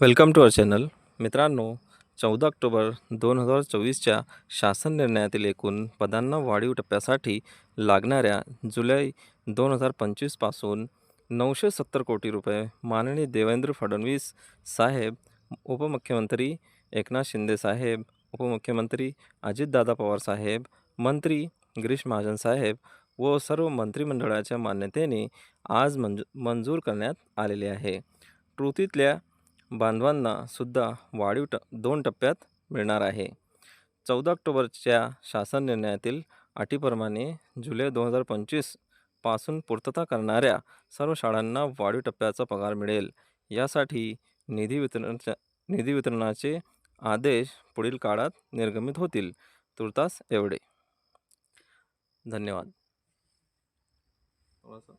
Welcome to our channel. मित्रांनो चौदा October दोन हजार चोवीसच्या शासन निर्णयातील एकूण पदांना वाढीव टप्प्यासाठी लागणाऱ्या जुलै दोन हजार पंचवीसपासून नऊशे सत्तर कोटी रुपये माननीय देवेंद्र फडणवीस साहेब उपमुख्यमंत्री एकनाथ शिंदे साहेब उपमुख्यमंत्री अजितदादा पवार साहेब मंत्री गिरीश महाजन साहेब व सर्व मंत्रिमंडळाच्या मान्यतेने आज मंजू मंजूर करण्यात आलेले आहे. कृतीतल्या बांधवांना सुद्धा वाढीव ट दोन टप्प्यात मिळणार आहे. चौदा ऑक्टोबरच्या शासन निर्णयातील अटीप्रमाणे जुलै दोन हजार पंचवीसपासून पूर्तता करणाऱ्या सर्व शाळांना वाढीव टप्प्याचा पगार मिळेल. यासाठी निधी वितरणाच्या निधी वितरणाचे आदेश पुढील काळात निर्गमित होतील. तुर्तास एवढे. धन्यवाद. थोडासा